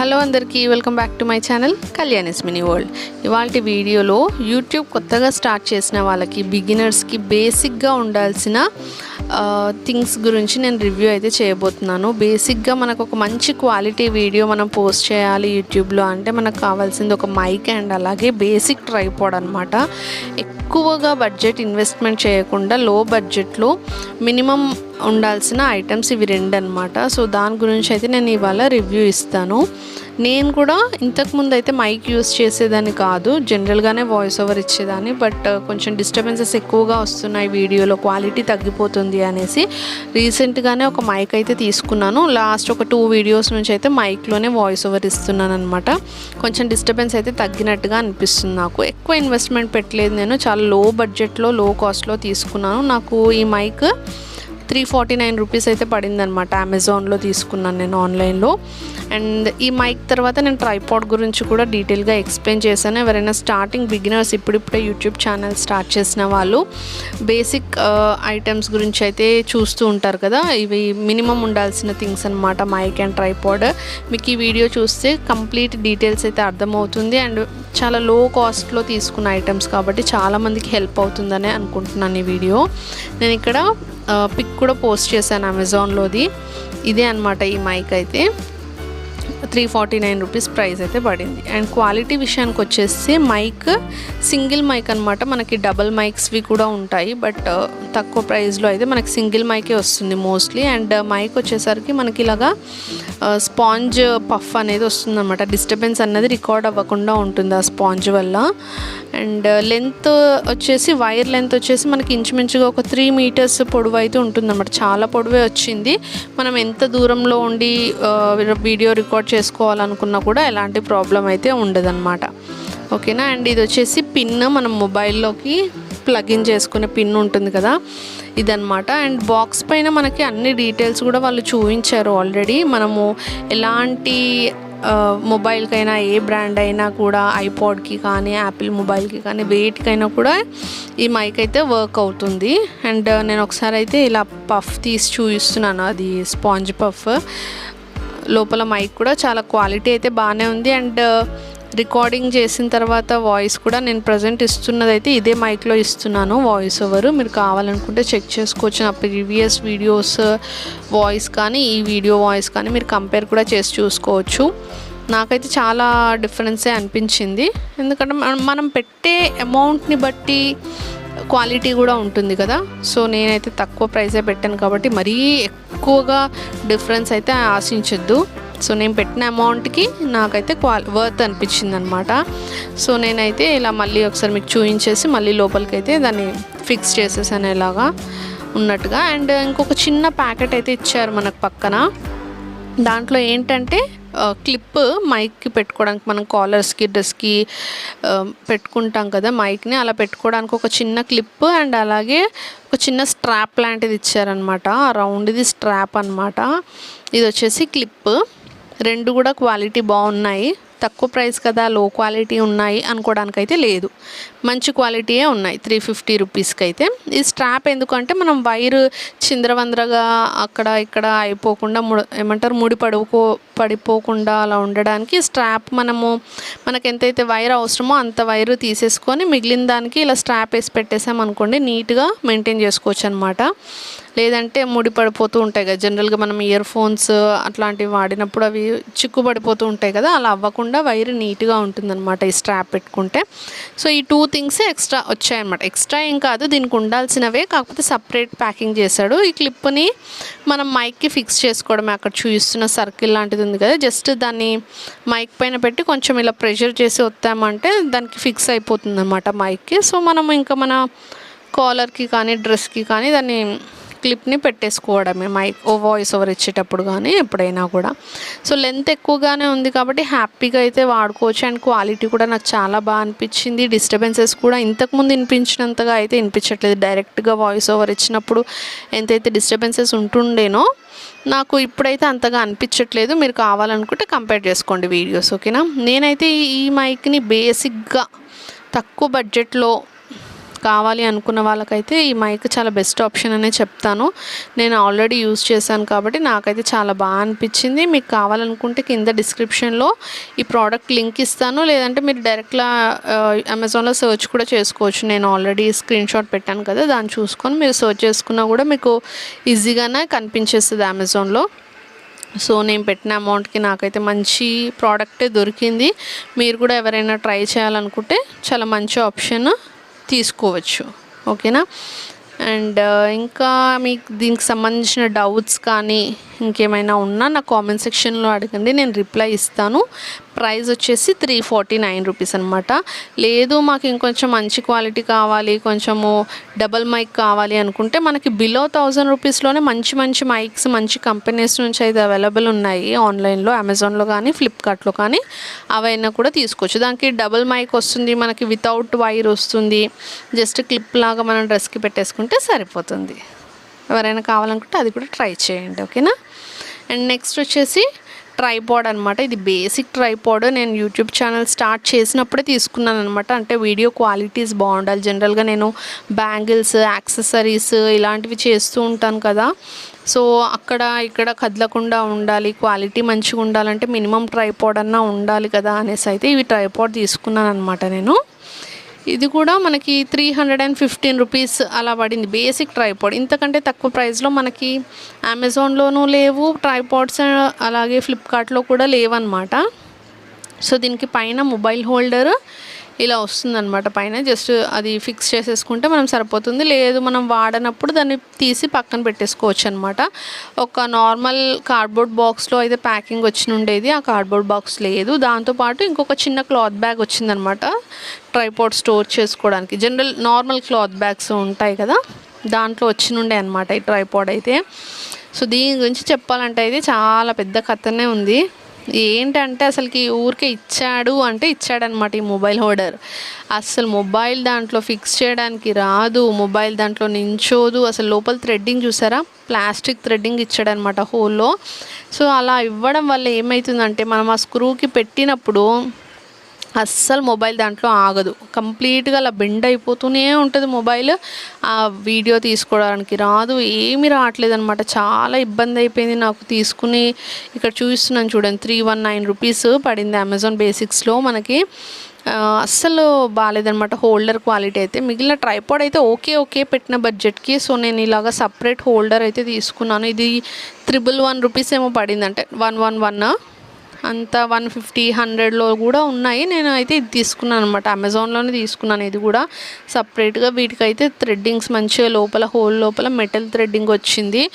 Hello అందరికీ welcome back to my channel Kalyani's mini world. ఇవాళ వీడియోలో యూట్యూబ్ కొత్తగా స్టార్ట్ చేసిన వాళ్ళకి బిగినర్స్కి బేసిక్గా ఉండాల్సిన థింగ్స్ గురించి నేను రివ్యూ అయితే చేయబోతున్నాను. బేసిక్గా మనకు ఒక మంచి క్వాలిటీ వీడియో మనం పోస్ట్ చేయాలి యూట్యూబ్లో అంటే మనకు కావాల్సింది ఒక మైక్ అండ్ అలాగే బేసిక్ ట్రైపోడ్ అనమాట ఎక్కువగా బడ్జెట్ ఇన్వెస్ట్మెంట్ చేయకుండా లో బడ్జెట్లో మినిమం ఉండాల్సిన ఐటమ్స్ ఇవి రెండు అనమాట సో దాని గురించి అయితే నేను ఇవాళ రివ్యూ ఇస్తాను. నేను కూడా ఇంతకుముందు అయితే మైక్ యూస్ చేసేదాన్ని కాదు. జనరల్గానే వాయిస్ ఓవర్ ఇచ్చేదాన్ని. బట్ uh, కొంచెం డిస్టర్బెన్సెస్ ఎక్కువగా వస్తున్నాయి వీడియోలో. క్వాలిటీ తగ్గిపోతుంది అనేసి రీసెంట్గానే ఒక మైక్ అయితే తీసుకున్నాను. లాస్ట్ ఒక టూ వీడియోస్ నుంచి అయితే మైక్లోనే వాయిస్ ఓవర్ ఇస్తున్నాను అనమాట కొంచెం డిస్టర్బెన్స్ అయితే తగ్గినట్టుగా అనిపిస్తుంది నాకు. ఎక్కువ ఇన్వెస్ట్మెంట్ పెట్టలేదు నేను. చాలా లో బడ్జెట్లో లో కాస్ట్లో తీసుకున్నాను. నాకు ఈ mike three forty nine rupees అయితే పడింది అనమాట అమెజాన్లో తీసుకున్నాను నేను ఆన్లైన్లో. అండ్ ఈ మైక్ తర్వాత నేను ట్రైపాడ్ గురించి కూడా డీటెయిల్గా ఎక్స్ప్లెయిన్ చేశాను. ఎవరైనా స్టార్టింగ్ బిగినర్స్ ఇప్పుడిప్పుడే యూట్యూబ్ ఛానల్ స్టార్ట్ చేసిన వాళ్ళు బేసిక్ ఐటమ్స్ గురించి అయితే చూస్తూ ఉంటారు కదా? ఇవి మినిమం ఉండాల్సిన థింగ్స్ అనమాట మైక్ అండ్ ట్రైపాడ్. మీకు ఈ వీడియో చూస్తే కంప్లీట్ డీటెయిల్స్ అయితే అర్థమవుతుంది. అండ్ చాలా లో కాస్ట్లో తీసుకున్న ఐటమ్స్ కాబట్టి చాలామందికి హెల్ప్ అవుతుందనే అనుకుంటున్నాను ఈ వీడియో. నేను ఇక్కడ పిక్ కూడా పోస్ట్ చేశాను అమెజాన్లోది ఇదే అనమాట ఈ మైక్ అయితే. Three forty nine rupees price అయితే పడింది. అండ్ క్వాలిటీ విషయానికి వచ్చేసి మైక్ సింగిల్ మైక్ అనమాట మనకి డబల్ మైక్స్వి కూడా ఉంటాయి. బట్ తక్కువ ప్రైస్లో అయితే మనకి సింగిల్ మైకే వస్తుంది మోస్ట్లీ. అండ్ మైక్ వచ్చేసరికి మనకి ఇలాగా స్పాంజ్ పఫ్ అనేది వస్తుందన్నమాట. డిస్టర్బెన్స్ అన్నది రికార్డ్ అవ్వకుండా ఉంటుంది ఆ స్పాంజ్ వల్ల. అండ్ లెంత్ వచ్చేసి వైర్ లెంత్ వచ్చేసి మనకి ఇంచుమించుగా ఒక త్రీ మీటర్స్ పొడవు అయితే ఉంటుందన్నమాట. చాలా పొడవే వచ్చింది. మనం ఎంత దూరంలో ఉండి వీడియో రికార్డ్ చేసుకోవాలనుకున్నా కూడా ఎలాంటి ప్రాబ్లం అయితే ఉండదన్నమాట. ఓకేనా? అండ్ ఇది వచ్చేసి పిన్ మనం మొబైల్లోకి ప్లగిన్ చేసుకునే పిన్ ఉంటుంది కదా ఇదనమాట అండ్ బాక్స్ పైన మనకి అన్ని డీటెయిల్స్ కూడా వాళ్ళు చూపించారు ఆల్రెడీ. మనము ఎలాంటి మొబైల్కైనా ఏ బ్రాండ్ అయినా కూడా ఐపాడ్కి కానీ యాపిల్ మొబైల్కి కానీ వేటికైనా కూడా ఈ మైక్ అయితే వర్క్ అవుతుంది. అండ్ నేను ఒకసారి అయితే ఇలా పఫ్ తీసి చూపిస్తున్నాను. అది స్పాంజ్ పఫ్. లోపల మైక్ కూడా చాలా క్వాలిటీ అయితే బాగానే ఉంది. అండ్ uh, రికార్డింగ్ చేసిన తర్వాత వాయిస్ కూడా నేను ప్రజెంట్ ఇస్తున్నది అయితే ఇదే మైక్లో ఇస్తున్నాను. వాయిస్ ఓవర్ మీరు కావాలనుకుంటే చెక్ చేసుకోవచ్చు. నా ప్రీవియస్ వీడియోస్ వాయిస్ కానీ ఈ వీడియో వాయిస్ కానీ మీరు కంపేర్ కూడా చేసి చూసుకోవచ్చు. నాకైతే చాలా డిఫరెన్సే అనిపించింది. ఎందుకంటే మనం పెట్టే అమౌంట్ని బట్టి క్వాలిటీ కూడా ఉంటుంది కదా. సో నేనైతే తక్కువ ప్రైసే పెట్టాను కాబట్టి మరీ ఎక్కువగా డిఫరెన్స్ అయితే ఆశించొద్దు. సో నేను పెట్టిన అమౌంట్కి నాకైతే క్వాల్ వర్త్ అనిపించింది అనమాట సో నేనైతే ఇలా మళ్ళీ ఒకసారి మీకు చూపించేసి మళ్ళీ లోపలికి అయితే దాన్ని ఫిక్స్ చేసేసాను ఇలాగా ఉన్నట్టుగా. అండ్ ఇంకొక చిన్న ప్యాకెట్ అయితే ఇచ్చారు మనకు పక్కన. దాంట్లో ఏంటంటే క్లిప్ మైక్కి పెట్టుకోవడానికి మనం కాలర్స్కి డ్రెస్కి పెట్టుకుంటాం కదా మైక్ని అలా పెట్టుకోవడానికి ఒక చిన్న క్లిప్ అండ్ అలాగే ఒక చిన్న స్ట్రాప్ లాంటిది ఇచ్చారనమాట రౌండ్ది స్ట్రాప్ అనమాట ఇది వచ్చేసి క్లిప్ రెండు కూడా క్వాలిటీ బాగున్నాయి. తక్కువ ప్రైస్ కదా లో క్వాలిటీ ఉన్నాయి అనుకోవడానికైతే లేదు. మంచి క్వాలిటీయే ఉన్నాయి త్రీ ఫిఫ్టీ రూపీస్కి అయితే ఈ స్ట్రాప్ ఎందుకంటే మనం వైర్ చింద్రవంద్రగా అక్కడ ఇక్కడ అయిపోకుండా ముడ ఏమంటారు ముడి పడుకో పడిపోకుండా అలా ఉండడానికి స్ట్రాప్ మనము మనకు ఎంతైతే వైర్ అవసరమో అంత వైర్ తీసేసుకొని మిగిలిన దానికి ఇలా స్ట్రాప్ వేసి పెట్టేసాం అనుకోండి నీట్గా మెయింటైన్ చేసుకోవచ్చు అనమాట లేదంటే ముడి పడిపోతూ ఉంటాయి కదా. జనరల్గా మనం ఇయర్ ఫోన్స్ అట్లాంటివి వాడినప్పుడు అవి చిక్కుబడిపోతూ ఉంటాయి కదా. అలా అవ్వకుండా వైర్ నీట్గా ఉంటుందన్నమాట ఈ స్ట్రాప్ పెట్టుకుంటే. సో ఈ టూ థింగ్స్ ఎక్స్ట్రా వచ్చాయన్నమాట. ఎక్స్ట్రా ఏం కాదు దీనికి ఉండాల్సినవే. కాకపోతే సపరేట్ ప్యాకింగ్ చేశాడు. ఈ క్లిప్ని మనం మైక్కి ఫిక్స్ చేసుకోవడమే. అక్కడ చూపిస్తున్న సర్కిల్ లాంటిది ఉంది కదా. జస్ట్ దాన్ని మైక్ పైన పెట్టి కొంచెం ఇలా ప్రెషర్ చేసి వస్తామంటే దానికి ఫిక్స్ అయిపోతుంది అన్నమాట మైక్కి సో మనం ఇంకా మన కాలర్కి కానీ డ్రెస్కి కానీ దాన్ని క్లిప్ని పెట్టేసుకోవడమే మైక్ ఓ వాయిస్ ఓవర్ ఇచ్చేటప్పుడు కానీ ఎప్పుడైనా కూడా. సో లెంత్ ఎక్కువగానే ఉంది కాబట్టి హ్యాపీగా అయితే వాడుకోవచ్చు. అండ్ క్వాలిటీ కూడా నాకు చాలా బాగా అనిపించింది. డిస్టర్బెన్సెస్ కూడా ఇంతకుముందు వినిపించినంతగా అయితే వినిపించట్లేదు. డైరెక్ట్గా వాయిస్ ఓవర్ ఇచ్చినప్పుడు ఎంతైతే డిస్టర్బెన్సెస్ ఉంటుండేనో నాకు ఇప్పుడైతే అంతగా అనిపించట్లేదు. మీరు కావాలనుకుంటే కంపేర్ చేసుకోండి వీడియోస్ ఓకేనా నేనైతే ఈ మైక్ని బేసిక్గా తక్కువ బడ్జెట్లో కావాలి అనుకున్న వాళ్ళకైతే ఈ మైక్ చాలా బెస్ట్ ఆప్షన్ అనే చెప్తాను. నేను ఆల్రెడీ యూజ్ చేశాను కాబట్టి నాకైతే చాలా బాగా అనిపించింది. మీకు కావాలనుకుంటే కింద డిస్క్రిప్షన్లో ఈ ప్రోడక్ట్ లింక్ ఇస్తాను. లేదంటే మీరు డైరెక్ట్గా అమెజాన్లో సెర్చ్ కూడా చేసుకోవచ్చు. నేను ఆల్రెడీ స్క్రీన్ షాట్ పెట్టాను కదా దాన్ని చూసుకొని మీరు సెర్చ్ చేసుకున్నా కూడా మీకు ఈజీగానే కనిపించేస్తుంది అమెజాన్లో. సో నేను పెట్టిన అమౌంట్కి నాకైతే మంచి ప్రోడక్టే దొరికింది. మీరు కూడా ఎవరైనా ట్రై చేయాలనుకుంటే చాలా మంచి ఆప్షన్. తీసుకోవచ్చు ఓకేనా? అండ్ ఇంకా మీకు దీనికి సంబంధించిన డౌట్స్ కానీ ఇంకేమైనా ఉన్నా నా కామెంట్ సెక్షన్లో అడగండి నేను రిప్లై ఇస్తాను. ప్రైస్ వచ్చేసి త్రీ ఫార్టీ నైన్ రూపీస్ అనమాట లేదు మాకు ఇంకొంచెం మంచి క్వాలిటీ కావాలి కొంచెము డబల్ మైక్ కావాలి అనుకుంటే మనకి బిలో థౌజండ్ రూపీస్లోనే మంచి మంచి మైక్స్ మంచి కంపెనీస్ నుంచి అయితే అవైలబుల్ ఉన్నాయి. ఆన్లైన్లో అమెజాన్లో కానీ ఫ్లిప్కార్ట్లో కానీ అవైనా కూడా తీసుకోవచ్చు. దానికి డబల్ మైక్ వస్తుంది మనకి వితౌట్ వైర్ వస్తుంది. జస్ట్ క్లిప్ లాగా మనం డ్రెస్కి పెట్టేసుకుంటే సరిపోతుంది. ఎవరైనా కావాలనుకుంటే అది కూడా ట్రై చేయండి ఓకేనా? అండ్ నెక్స్ట్ వచ్చేసి ట్రైపాడ్ అనమాట ఇది బేసిక్ ట్రైపాడ్ నేను యూట్యూబ్ ఛానల్ స్టార్ట్ చేసినప్పుడే తీసుకున్నాను అనమాట అంటే వీడియో క్వాలిటీస్ బాగుండాలి. జనరల్గా నేను బ్యాంగిల్స్ యాక్సెసరీస్ ఇలాంటివి చేస్తూ ఉంటాను కదా. సో అక్కడ ఇక్కడ కదలకుండా ఉండాలి. క్వాలిటీ మంచిగా ఉండాలంటే మినిమం ట్రైపాడ్ అన్నా ఉండాలి కదా అనేసి అయితే ఇవి ట్రైపాడ్ తీసుకున్నాను అనమాట నేను. ఇది కూడా మనకి three hundred and fifteen rupees అలా పడింది. బేసిక్ ట్రైపాడ్ ఇంతకంటే తక్కువ ప్రైస్లో మనకి అమెజాన్లోనూ లేవు ట్రైపాడ్స్ అలాగే ఫ్లిప్కార్ట్లో కూడా లేవన్నమాట. సో దీనికి పైన మొబైల్ హోల్డర్ ఇలా వస్తుందన్నమాట. పైన జస్ట్ అది ఫిక్స్ చేసేసుకుంటే మనం సరిపోతుంది. లేదు మనం వాడనప్పుడు దాన్ని తీసి పక్కన పెట్టేసుకోవచ్చు అనమాట ఒక నార్మల్ కార్డ్బోర్డ్ బాక్స్లో అయితే ప్యాకింగ్ వచ్చి ఉండేది. ఆ కార్డ్బోర్డ్ బాక్స్ లేదు. దాంతోపాటు ఇంకొక చిన్న క్లాత్ బ్యాగ్ వచ్చిందనమాట ట్రైపోర్ట్ స్టోర్ చేసుకోవడానికి. జనరల్ నార్మల్ క్లాత్ బ్యాగ్స్ ఉంటాయి కదా. దాంట్లో వచ్చినుండే అనమాట ఈ ట్రైపాడ్ అయితే. సో దీని గురించి చెప్పాలంటే అయితే చాలా పెద్ద కథనే ఉంది. ఏంటంటే అసలుకి ఊరికే ఇచ్చాడు అంటే ఇచ్చాడనమాట ఈ మొబైల్ హోల్డర్. అసలు మొబైల్ దాంట్లో ఫిక్స్ చేయడానికి రాదు మొబైల్ దాంట్లో నించోదు. అసలు లోపల థ్రెడ్డింగ్ చూసారా? ప్లాస్టిక్ థ్రెడ్డింగ్ ఇచ్చాడనమాట హోల్లో. సో అలా ఇవ్వడం వల్ల ఏమవుతుందంటే మనం ఆ స్క్రూకి పెట్టినప్పుడు అస్సలు మొబైల్ దాంట్లో ఆగదు. కంప్లీట్గా అలా బెండ్ అయిపోతూనే ఉంటుంది మొబైల్. ఆ వీడియో తీసుకోవడానికి రాదు ఏమీ రావట్లేదు అనమాట చాలా ఇబ్బంది అయిపోయింది నాకు తీసుకుని. ఇక్కడ చూస్తున్నాను చూడండి త్రీ వన్ నైన్ రూపీస్ పడింది అమెజాన్ బేసిక్స్లో మనకి. అస్సలు బాగాలేదనమాట హోల్డర్ క్వాలిటీ అయితే. మిగిలిన ట్రైపాడ్ అయితే ఓకే ఓకే పెట్టిన బడ్జెట్కి. సో నేను ఇలాగ సపరేట్ హోల్డర్ అయితే తీసుకున్నాను. ఇది త్రిబుల్ వన్ రూపీస్ ఏమో పడింది అంటే వన్ వన్ వన్ అంత వన్ ఫిఫ్టీ హండ్రెడ్లో కూడా ఉన్నాయి. నేను అయితే ఇది తీసుకున్నాను అనమాట అమెజాన్లోనే తీసుకున్నాను ఇది కూడా. సపరేట్గా వీటికైతే థ్రెడ్డింగ్స్ మంచిగా లోపల హోల్ లోపల మెటల్ థ్రెడ్డింగ్ వచ్చింది.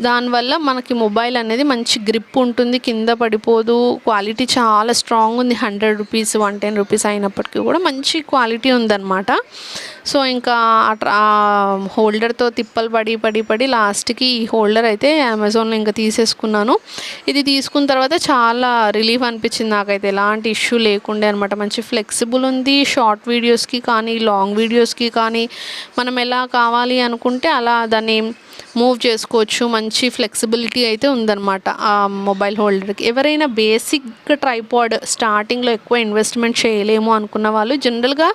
దానివల్ల మనకి మొబైల్ అనేది మంచి గ్రిప్ ఉంటుంది కింద పడిపోదు. క్వాలిటీ చాలా స్ట్రాంగ్ ఉంది. Hundred rupees one ten rupees అయినప్పటికీ కూడా మంచి క్వాలిటీ ఉందన్నమాట. సో ఇంకా ఆ హోల్డర్తో తిప్పలు పడి పడి పడి లాస్ట్కి ఈ హోల్డర్ అయితే అమెజాన్లో ఇంకా తీసేసుకున్నాను. ఇది తీసుకున్న తర్వాత చాలా రిలీఫ్ అనిపించింది నాకైతే. ఎలాంటి ఇష్యూ లేకుండే అనమాట మంచి ఫ్లెక్సిబుల్ ఉంది. షార్ట్ వీడియోస్కి కానీ లాంగ్ వీడియోస్కి కానీ మనం ఎలా కావాలి అనుకుంటే అలా దాన్ని మూవ్ చేసుకోవచ్చు. మంచి ఫ్లెక్సిబిలిటీ అయితే ఉందన్నమాట ఆ మొబైల్ హోల్డర్కి. ఎవరైనా బేసిక్ ట్రైపాడ్ స్టార్టింగ్లో ఎక్కువ ఇన్వెస్ట్మెంట్ చేయలేము అనుకున్న వాళ్ళు జనరల్గా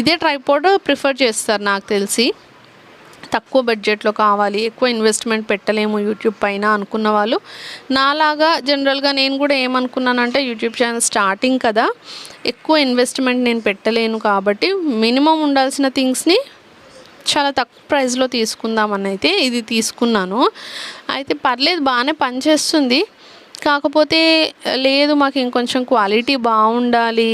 ఇదే ట్రైపాడ్ ప్రిఫర్ చేస్తారు నాకు తెలిసి. తక్కువ బడ్జెట్లో కావాలి ఎక్కువ ఇన్వెస్ట్మెంట్ పెట్టలేము యూట్యూబ్ పైన అనుకున్న వాళ్ళు. నాలాగా జనరల్గా నేను కూడా ఏమనుకున్నానంటే యూట్యూబ్ ఛానల్ స్టార్టింగ్ కదా ఎక్కువ ఇన్వెస్ట్మెంట్ నేను పెట్టలేను కాబట్టి మినిమం ఉండాల్సిన థింగ్స్ని చాలా తక్కువ ప్రైస్లో తీసుకుందామని అయితే ఇది తీసుకున్నాను. అయితే పర్లేదు బాగానే పనిచేస్తుంది. కాకపోతే లేదు మాకు ఇంకొంచెం క్వాలిటీ బాగుండాలి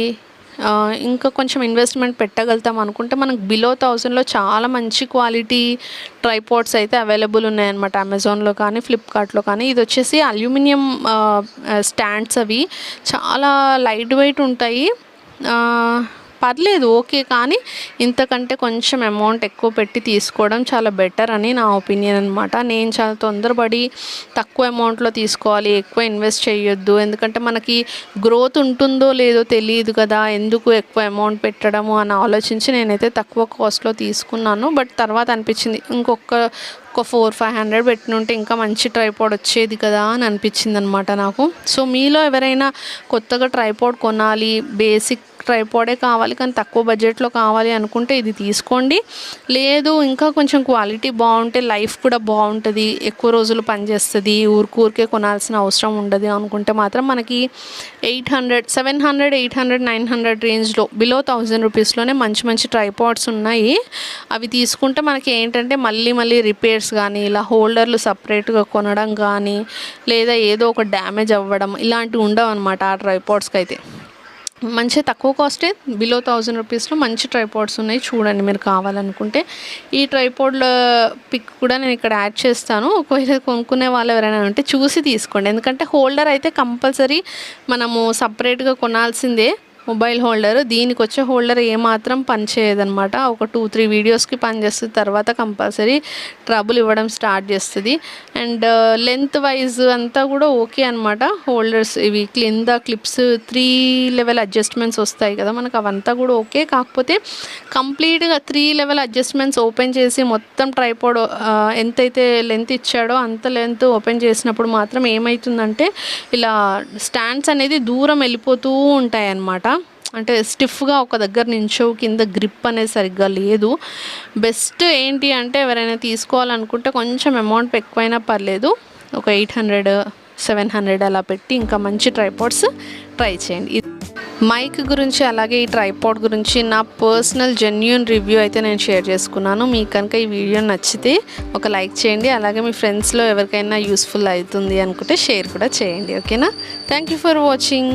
ఇంకా కొంచెం ఇన్వెస్ట్మెంట్ పెట్టగలుగుతాం అనుకుంటే మనకు బిలో థౌజండ్లో చాలా మంచి క్వాలిటీ ట్రైపాడ్స్ అయితే అవైలబుల్ ఉన్నాయన్నమాట. అమెజాన్లో కానీ ఫ్లిప్కార్ట్లో కానీ. ఇది వచ్చేసి అల్యూమినియం స్టాండ్స్ అవి. చాలా లైట్ వెయిట్ ఉంటాయి పర్లేదు ఓకే కానీ ఇంతకంటే కొంచెం అమౌంట్ ఎక్కువ పెట్టి తీసుకోవడం చాలా బెటర్ అని నా ఒపీనియన్ అనమాట నేను చాలా తొందరపడి తక్కువ అమౌంట్లో తీసుకోవాలి ఎక్కువ ఇన్వెస్ట్ చేయొద్దు. ఎందుకంటే మనకి గ్రోత్ ఉంటుందో లేదో తెలియదు కదా ఎందుకు ఎక్కువ అమౌంట్ పెట్టడము అని ఆలోచించి నేనైతే తక్కువ కాస్ట్లో తీసుకున్నాను. బట్ తర్వాత అనిపించింది ఇంకొక ఒక ఫోర్ ఫైవ్ హండ్రెడ్ పెట్టినుంటే ఇంకా మంచి ట్రైపాడ్ వచ్చేది కదా అని అనిపించింది అనమాట నాకు. సో మీలో ఎవరైనా కొత్తగా ట్రైపాడ్ కొనాలి బేసిక్ ట్రైపాడే కావాలి కానీ తక్కువ బడ్జెట్లో కావాలి అనుకుంటే ఇది తీసుకోండి. లేదు ఇంకా కొంచెం క్వాలిటీ బాగుంటే లైఫ్ కూడా బాగుంటుంది. ఎక్కువ రోజులు పనిచేస్తుంది ఊరికూరికే కొనాల్సిన అవసరం ఉండదు అనుకుంటే మాత్రం మనకి eight hundred seven hundred eight hundred nine hundred రేంజ్లో బిలో థౌజండ్ రూపీస్లోనే మంచి మంచి ట్రైపాడ్స్ ఉన్నాయి. అవి తీసుకుంటే మనకి ఏంటంటే మళ్ళీ మళ్ళీ రిపేర్స్ కానీ ఇలా హోల్డర్లు సపరేట్గా కొనడం కానీ లేదా ఏదో ఒక డ్యామేజ్ అవ్వడం ఇలాంటివి ఉండవు అనమాట ఆ ట్రైపాడ్స్కి అయితే మంచి తక్కువ కాస్టే బిలో థౌజండ్ రూపీస్లో మంచి ట్రైపాడ్స్ ఉన్నాయి. చూడండి మీరు కావాలనుకుంటే. ఈ ట్రైపాడ్ల పిక్ కూడా నేను ఇక్కడ యాడ్ చేస్తాను. ఒకవేళ కొనుక్కునే వాళ్ళు ఎవరైనా ఉంటే చూసి తీసుకోండి. ఎందుకంటే హోల్డర్ అయితే కంపల్సరీ మనము సపరేట్గా కొనాల్సిందే. Mobile holder. దీనికి వచ్చే హోల్డర్ ఏమాత్రం పనిచేయదనమాట ఒక టూ త్రీ వీడియోస్కి పనిచేస్తుంది తర్వాత కంపల్సరీ ట్రబుల్ ఇవ్వడం స్టార్ట్ చేస్తుంది. అండ్ లెంత్ వైజ్ అంతా కూడా ఓకే అనమాట హోల్డర్స్ ఇవి క్లింద క్లిప్స్ త్రీ లెవెల్ అడ్జస్ట్మెంట్స్ వస్తాయి కదా. మనకు అవంతా కూడా ఓకే. కాకపోతే కంప్లీట్గా త్రీ లెవెల్ అడ్జస్ట్మెంట్స్ ఓపెన్ చేసి మొత్తం ట్రైపోడ్ ఎంతైతే లెంత్ ఇచ్చాడో అంత లెంత్ ఓపెన్ చేసినప్పుడు మాత్రం ఏమవుతుందంటే ఇలా స్టాండ్స్ అనేది దూరం వెళ్ళిపోతూ ఉంటాయి అన్నమాట అంటే స్టిఫ్గా ఒక దగ్గర నించో కింద గ్రిప్ అనేది సరిగ్గా లేదు. బెస్ట్ ఏంటి అంటే ఎవరైనా తీసుకోవాలనుకుంటే కొంచెం అమౌంట్ ఎక్కువైనా పర్లేదు. ఒక ఎయిట్ హండ్రెడ్ సెవెన్ హండ్రెడ్ అలా పెట్టి ఇంకా మంచి ట్రైపాడ్స్ ట్రై చేయండి. మైక్ గురించి అలాగే ఈ ట్రైపాడ్ గురించి నా పర్సనల్ జెన్యున్ రివ్యూ అయితే నేను షేర్ చేసుకున్నాను. మీకు కనుక ఈ వీడియో నచ్చితే ఒక లైక్ చేయండి. అలాగే మీ ఫ్రెండ్స్లో ఎవరికైనా యూస్ఫుల్ అవుతుంది అనుకుంటే షేర్ కూడా చేయండి. ఓకేనా థ్యాంక్ యూ ఫర్ వాచింగ్